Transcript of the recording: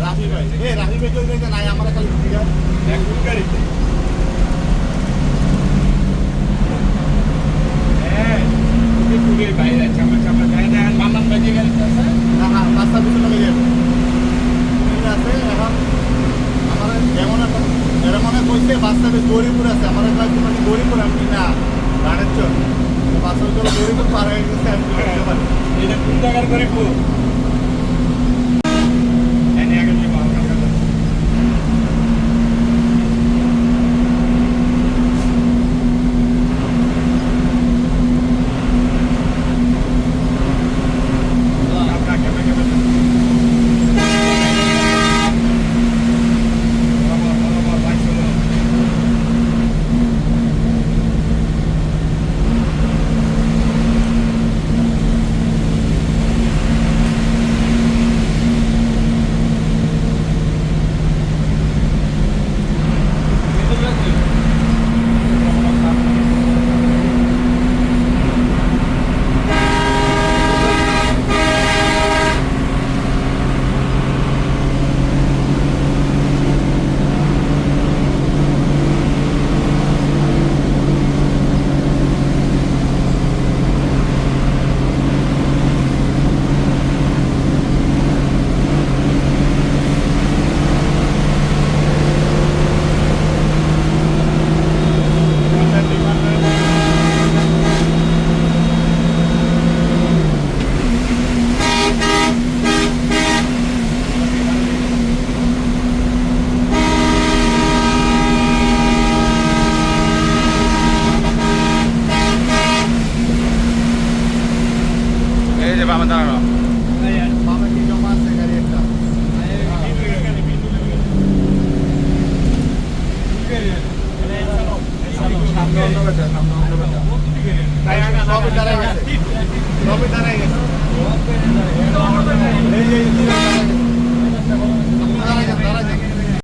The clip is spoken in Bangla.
রাফি ভাই এ রাফি আছে আমার এরা মনে আমি না চল বাচ্চা চল গরিপুর পার হয়ে গেছে ఇది గుండాగర్ పరిపు যে বামে দাঁড়ানো। সবই দাঁড়াই গেছে। সবই দাঁড়াই গেছে।